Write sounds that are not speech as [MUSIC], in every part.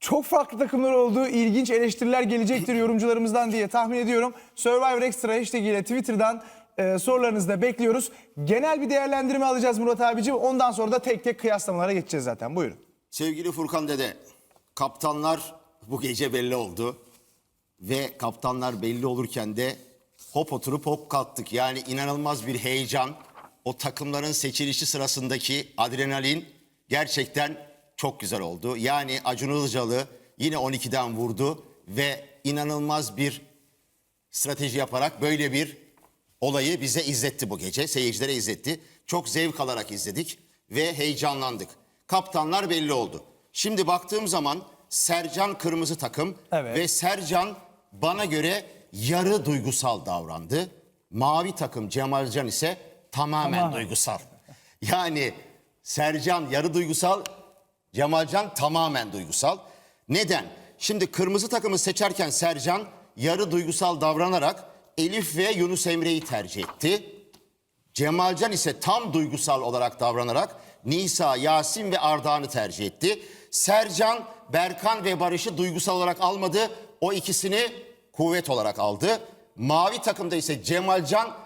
çok farklı takımlar olduğu ilginç eleştiriler gelecektir yorumcularımızdan diye tahmin ediyorum. Survivor Extra hashtag ile Twitter'dan e, sorularınızı da bekliyoruz. Genel bir değerlendirme alacağız Murat abicim. Ondan sonra da tek tek kıyaslamalara geçeceğiz zaten. Buyurun. Sevgili Furkan Dede, kaptanlar bu gece belli oldu. Ve kaptanlar belli olurken de hop oturup hop kalktık. Yani inanılmaz bir heyecan. O takımların seçilişi sırasındaki adrenalin gerçekten çok güzel oldu. Yani Acun Ilıcalı yine 12'den vurdu ve inanılmaz bir strateji yaparak böyle bir olayı bize izletti bu gece. Seyircilere izletti. Çok zevk alarak izledik ve heyecanlandık. Kaptanlar belli oldu. Şimdi baktığım zaman Sercan kırmızı takım Evet. ve Sercan bana göre yarı duygusal davrandı. Mavi takım Cemalcan ise tamamen Tamamen. duygusal. Yani Sercan yarı duygusal, Cemalcan tamamen duygusal. Neden? Şimdi kırmızı takımı seçerken Sercan yarı duygusal davranarak Elif ve Yunus Emre'yi tercih etti. Cemalcan ise tam duygusal olarak davranarak Nisa, Yasin ve Ardahan'ı tercih etti. Sercan, Berkan ve Barış'ı duygusal olarak almadı. O ikisini kuvvet olarak aldı. Mavi takımda ise Cemalcan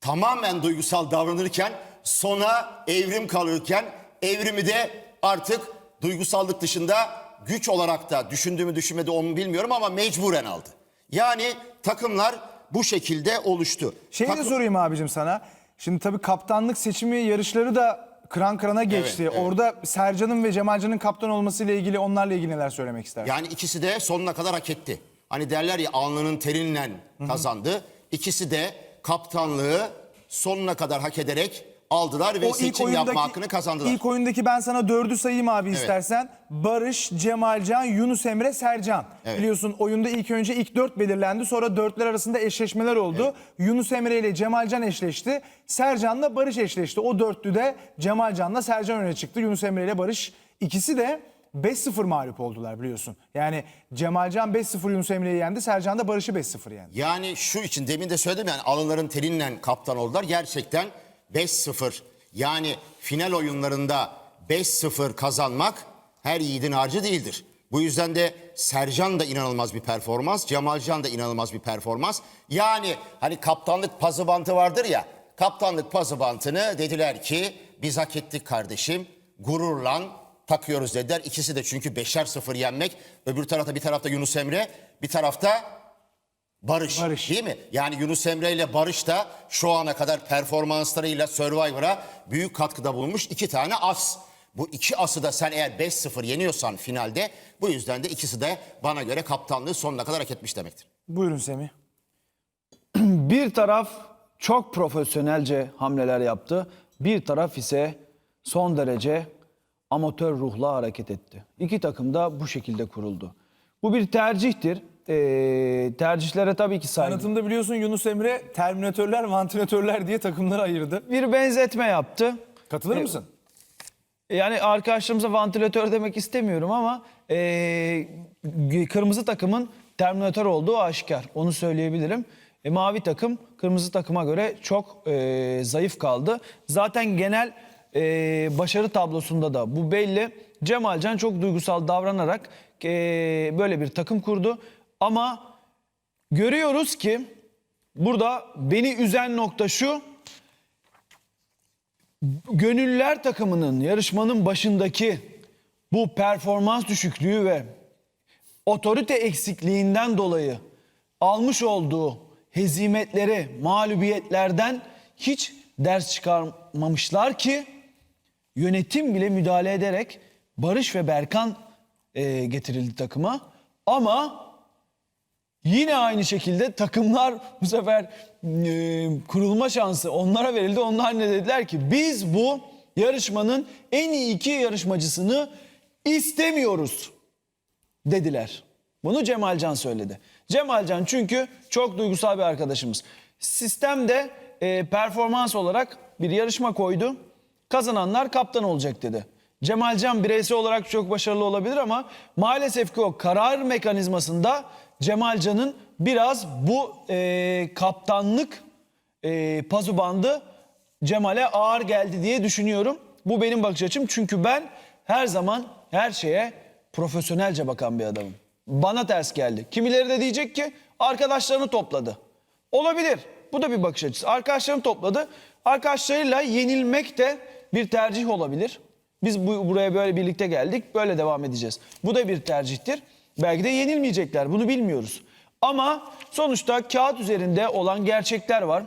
tamamen duygusal davranırken sona evrim kalırken evrimi de artık duygusallık dışında güç olarak da düşündüğümü düşünmedi onu bilmiyorum ama mecburen aldı. Yani takımlar bu şekilde oluştu. Şeyi de Takım- sorayım abicim sana. Şimdi tabii kaptanlık seçimi yarışları da kıran kırana geçti. Evet. Orada Sercan'ın ve Cemalcan'ın kaptan olmasıyla ilgili onlarla ilgili neler söylemek istersin? Yani ikisi de sonuna kadar hak etti. Hani derler ya alnının terinle kazandı. İkisi de kaptanlığı sonuna kadar hak ederek aldılar ve seçim yapma hakkını kazandılar. İlk oyundaki ben sana dördü sayayım abi istersen. Barış, Cemalcan, Yunus Emre, Sercan. Evet. Biliyorsun oyunda ilk önce ilk dört belirlendi. Sonra dörtler arasında eşleşmeler oldu. Yunus Emre ile Cemalcan eşleşti. Sercan'la Barış eşleşti. O dörtlüde Cemalcan'la Sercan öne çıktı. Yunus Emre ile Barış ikisi de 5-0 mağlup oldular biliyorsun. Yani Cemalcan 5-0 Yunus Emre'yi yendi. Sercan da Barış'ı 5-0 yendi. Yani şu için demin de söyledim yani alınların terinle kaptan oldular. Gerçekten 5-0 yani final oyunlarında 5-0 kazanmak her yiğidin harcı değildir. Bu yüzden de Sercan da inanılmaz bir performans, Cemalcan da inanılmaz bir performans. Yani hani kaptanlık pazı bantı vardır ya, kaptanlık pazı bantını dediler ki biz hak ettik kardeşim, gururla takıyoruz dediler. İkisi de çünkü beşer sıfır yenmek. Öbür tarafta bir tarafta Yunus Emre, bir tarafta Barış, Barış. değil mi? Yani Yunus Emre ile Barış da şu ana kadar performanslarıyla Survivor'a büyük katkıda bulunmuş iki tane as. Bu iki ası da sen eğer 5-0 yeniyorsan finalde bu yüzden de ikisi de bana göre kaptanlığı sonuna kadar hak etmiş demektir. Buyurun Semih. [CLEARS THROAT] Bir taraf çok profesyonelce hamleler yaptı. Bir taraf ise son derece amatör ruhla hareket etti. İki takım da bu şekilde kuruldu. Bu bir tercihtir. Ee, tercihlere tabii ki saygı. Tanıtımda biliyorsun Yunus Emre Terminatörler, Vantilatörler diye takımları ayırdı. Bir benzetme yaptı. Katılır E, mısın? Yani arkadaşlarımıza vantilatör demek istemiyorum ama eee, kırmızı takımın terminatör olduğu aşikar. Onu söyleyebilirim. E, mavi takım kırmızı takıma göre çok eee, zayıf kaldı. Zaten genel eee, başarı tablosunda da bu belli. Cemalcan çok duygusal davranarak eee, böyle bir takım kurdu. Ama görüyoruz ki burada beni üzen nokta şu. Gönüllüler takımının yarışmanın başındaki bu performans düşüklüğü ve otorite eksikliğinden dolayı almış olduğu hezimetleri, mağlubiyetlerden hiç ders çıkarmamışlar ki yönetim bile müdahale ederek Barış ve Berkan e, getirildi takıma. Ama Yine aynı şekilde takımlar bu sefer e, kurulma şansı onlara verildi. Onlar ne dediler ki biz bu yarışmanın en iyi iki yarışmacısını istemiyoruz dediler. Bunu Cemalcan söyledi. Cemalcan çünkü çok duygusal bir arkadaşımız. Sistemde e, performans olarak bir yarışma koydu. Kazananlar kaptan olacak dedi. Cemalcan bireysel olarak çok başarılı olabilir ama maalesef ki o karar mekanizmasında Cemalcan'ın biraz bu e, kaptanlık e, pazu bandı Cemal'e ağır geldi diye düşünüyorum. Bu benim bakış açım çünkü ben her zaman her şeye profesyonelce bakan bir adamım. Bana ters geldi. Kimileri de diyecek ki arkadaşlarını topladı. Olabilir. Bu da bir bakış açısı. Arkadaşlarını topladı. Arkadaşlarıyla yenilmek de bir tercih olabilir. Biz bu, buraya böyle birlikte geldik. Böyle devam edeceğiz. Bu da bir tercihtir. Belki de yenilmeyecekler. Bunu bilmiyoruz. Ama sonuçta kağıt üzerinde olan gerçekler var.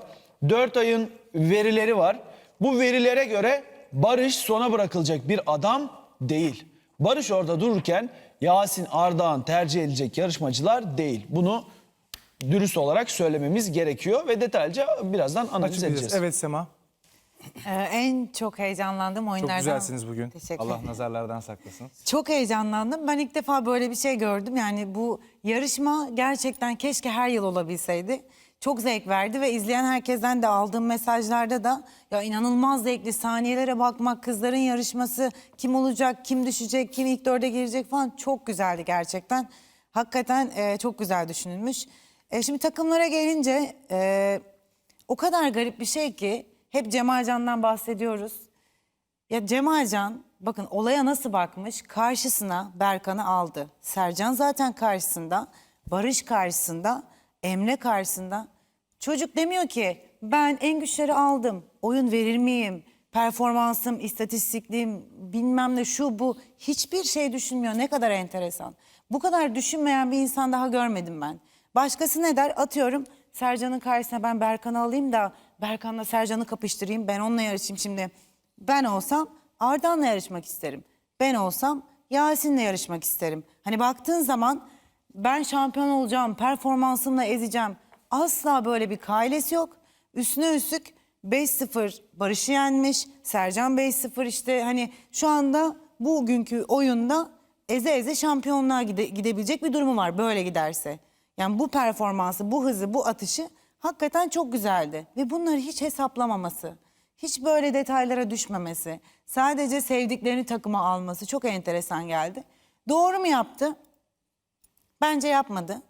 4 ayın verileri var. Bu verilere göre Barış sona bırakılacak bir adam değil. Barış orada dururken Yasin Ardahan tercih edilecek yarışmacılar değil. Bunu dürüst olarak söylememiz gerekiyor ve detaylıca birazdan analiz edeceğiz. Evet Sema. Ee, en çok heyecanlandığım Çok oyunlardan. güzelsiniz bugün. Teşekkür Allah ederim. nazarlardan saklasın. Çok heyecanlandım. Ben ilk defa böyle bir şey gördüm. Yani bu yarışma gerçekten keşke her yıl olabilseydi. Çok zevk verdi ve izleyen herkesten de aldığım mesajlarda da ya inanılmaz zevkli saniyelere bakmak, kızların yarışması, kim olacak, kim düşecek, kim ilk dörde girecek falan çok güzeldi gerçekten. Hakikaten e, çok güzel düşünülmüş. E, şimdi takımlara gelince e, o kadar garip bir şey ki hep Cemalcan'dan bahsediyoruz. Ya Cemalcan bakın olaya nasıl bakmış? Karşısına Berkan'ı aldı. Sercan zaten karşısında, Barış karşısında, Emre karşısında. Çocuk demiyor ki ben en güçleri aldım. Oyun verir miyim? Performansım, istatistikliğim, bilmem ne şu bu. Hiçbir şey düşünmüyor. Ne kadar enteresan. Bu kadar düşünmeyen bir insan daha görmedim ben. Başkası ne der? Atıyorum Sercan'ın karşısına ben Berkan'ı alayım da Berkan'la Sercan'ı kapıştırayım. Ben onunla yarışayım şimdi. Ben olsam Ardan'la yarışmak isterim. Ben olsam Yasin'le yarışmak isterim. Hani baktığın zaman ben şampiyon olacağım, performansımla ezeceğim. Asla böyle bir kailesi yok. Üstüne üstlük 5-0 Barış'ı yenmiş. Sercan 5-0 işte hani şu anda bugünkü oyunda eze eze şampiyonluğa gide- gidebilecek bir durumu var böyle giderse. Yani bu performansı, bu hızı, bu atışı hakikaten çok güzeldi. Ve bunları hiç hesaplamaması, hiç böyle detaylara düşmemesi, sadece sevdiklerini takıma alması çok enteresan geldi. Doğru mu yaptı? Bence yapmadı.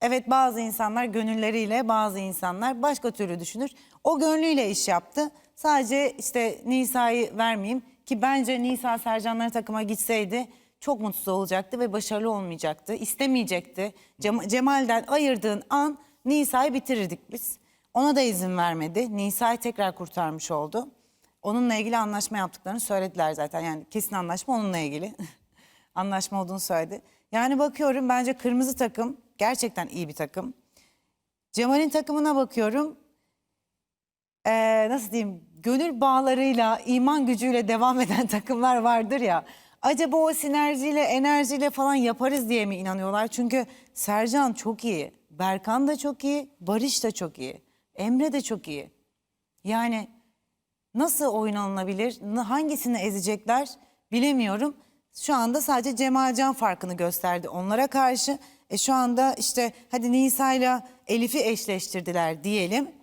Evet bazı insanlar gönülleriyle bazı insanlar başka türlü düşünür. O gönlüyle iş yaptı. Sadece işte Nisa'yı vermeyeyim ki bence Nisa Sercanları takıma gitseydi çok mutsuz olacaktı ve başarılı olmayacaktı. İstemeyecekti. Cem- Cemal'den ayırdığın an Nisa'yı bitirirdik biz. Ona da izin vermedi. Nisa'yı tekrar kurtarmış oldu. Onunla ilgili anlaşma yaptıklarını söylediler zaten. Yani kesin anlaşma onunla ilgili. [LAUGHS] anlaşma olduğunu söyledi. Yani bakıyorum bence kırmızı takım gerçekten iyi bir takım. Cemal'in takımına bakıyorum. Ee, nasıl diyeyim? Gönül bağlarıyla, iman gücüyle devam eden [LAUGHS] takımlar vardır ya. Acaba o sinerjiyle, enerjiyle falan yaparız diye mi inanıyorlar? Çünkü Sercan çok iyi. Berkan da çok iyi. Barış da çok iyi. Emre de çok iyi. Yani nasıl oynanılabilir, hangisini ezecekler bilemiyorum. Şu anda sadece Cemalcan farkını gösterdi onlara karşı. E şu anda işte hadi Nisa ile Elif'i eşleştirdiler diyelim.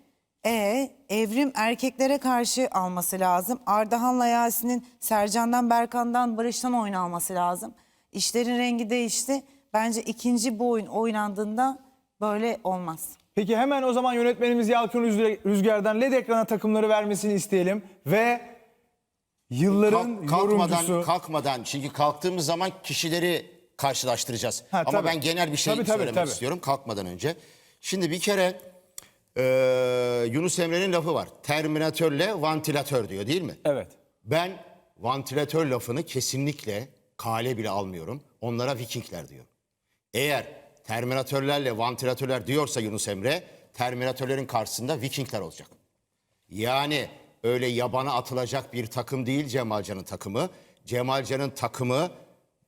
E Evrim erkeklere karşı alması lazım. Ardahan'la Yasin'in Sercan'dan, Berkan'dan, Barış'tan oyun alması lazım. İşlerin rengi değişti. Bence ikinci bu oyun oynandığında böyle olmaz. Peki hemen o zaman yönetmenimiz Yalçın Rüzgar- Rüzgar'dan LED ekrana takımları vermesini isteyelim. Ve yılların Kalk- kalkmadan, yorumcusu. kalkmadan çünkü kalktığımız zaman kişileri karşılaştıracağız. Ha, Ama tabii. ben genel bir şey Tabii, tabii, söylemek tabii. istiyorum kalkmadan önce. Şimdi bir kere eee, Yunus Emre'nin lafı var. Terminatörle vantilatör diyor değil mi? Evet. Ben vantilatör lafını kesinlikle kale bile almıyorum. Onlara Vikingler diyor. Eğer terminatörlerle vantilatörler diyorsa Yunus Emre, terminatörlerin karşısında Vikingler olacak. Yani öyle yabana atılacak bir takım değil Cemalcan'ın takımı. Cemalcan'ın takımı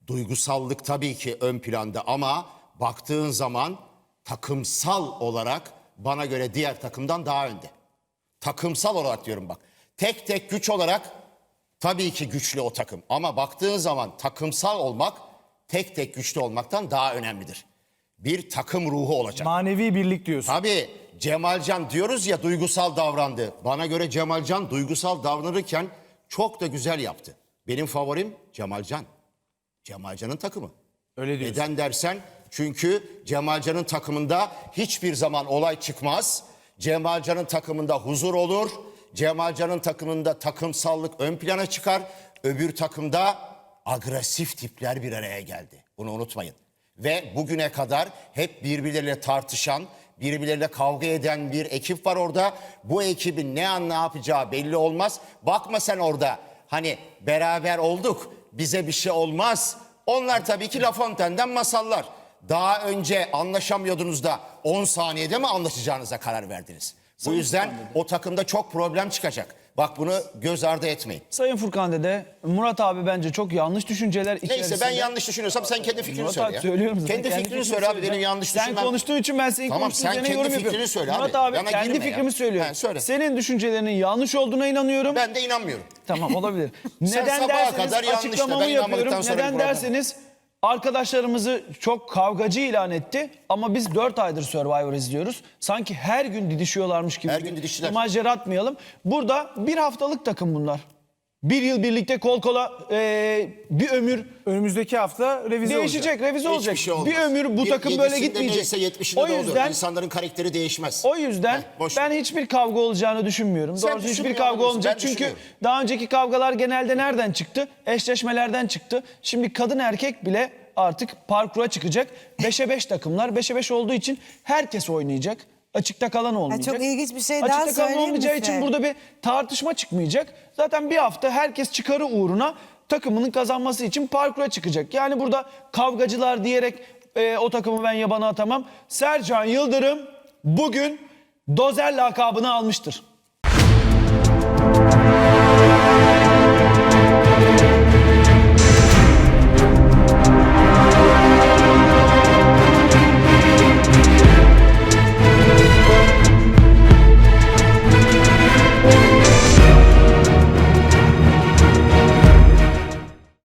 duygusallık tabii ki ön planda ama baktığın zaman takımsal olarak bana göre diğer takımdan daha önde. Takımsal olarak diyorum bak. Tek tek güç olarak tabii ki güçlü o takım. Ama baktığın zaman takımsal olmak tek tek güçlü olmaktan daha önemlidir. Bir takım ruhu olacak. Manevi birlik diyorsun. Tabii Cemalcan diyoruz ya duygusal davrandı. Bana göre Cemalcan duygusal davranırken çok da güzel yaptı. Benim favorim Cemalcan. Cemalcan'ın takımı. Öyle diyorsun. Neden dersen çünkü Cemalcan'ın takımında hiçbir zaman olay çıkmaz. Cemalcan'ın takımında huzur olur. Cemalcan'ın takımında takımsallık ön plana çıkar. Öbür takımda agresif tipler bir araya geldi. Bunu unutmayın. Ve bugüne kadar hep birbirleriyle tartışan, birbirleriyle kavga eden bir ekip var orada. Bu ekibin ne an ne yapacağı belli olmaz. Bakma sen orada hani beraber olduk bize bir şey olmaz. Onlar tabii ki La Fontaine'den masallar. Daha önce anlaşamıyordunuz da 10 saniyede mi anlaşacağınıza karar verdiniz? Bu yüzden o takımda çok problem çıkacak. Bak bunu göz ardı etmeyin. Sayın Furkan Dede, Murat abi bence çok yanlış düşünceler içerisinde. Neyse ben yanlış düşünüyorsam sen kendi fikrini Murat söyle abi ya. söylüyorum zaten. Kendi, fikrini söyle abi benim yanlış Sen düşünmem. konuştuğun için ben senin Tamam, konuştuğun sen üzerine kendi yorum fikrini yapıyorum. söyle Murat abi. abi Bana kendi girme ya. fikrimi söylüyorum. Ha, söyle. Senin düşüncelerinin yanlış olduğuna inanıyorum. Ben de inanmıyorum. Tamam olabilir. [LAUGHS] Sen Neden sabaha derseniz kadar yanlış de, açıklamamı inanmadıktan yapıyorum. sonra bir Neden problem derseniz arkadaşlarımızı çok kavgacı ilan etti. Ama biz 4 aydır Survivor izliyoruz. Sanki her gün didişiyorlarmış gibi. Her gün didiştiler. imaj yaratmayalım. Burada bir haftalık takım bunlar. Bir yıl birlikte kol kola e, bir ömür Önümüzdeki hafta revize değişecek, olacak. revize olacak. Şey olmaz. bir ömür bu Bir- takım böyle yedisinde gitmeyecek. Neyse 70'inde o yüzden İnsanların karakteri değişmez. o yüzden Heh, boş ben ver. hiçbir kavga olacağını düşünmüyorum. Sen Doğrusu hiçbir düşünmüyor kavga olabilirsin, olmayacak. ben Çünkü düşünüyorum. daha önceki kavgalar genelde nereden çıktı? Eşleşmelerden çıktı. Şimdi kadın erkek bile artık parkura çıkacak. 5'e 5 takımlar. 5'e 5 olduğu için herkes oynayacak. Açıkta kalan olmayacak. çok ilginç bir şey Açıkta daha kalan söyleyeyim mi olmayacağı size? için burada bir tartışma çıkmayacak. Zaten bir hafta herkes çıkarı uğruna takımının kazanması için parkura çıkacak. Yani burada kavgacılar diyerek e, o takımı ben yabana atamam. Sercan Yıldırım bugün Dozer lakabını almıştır.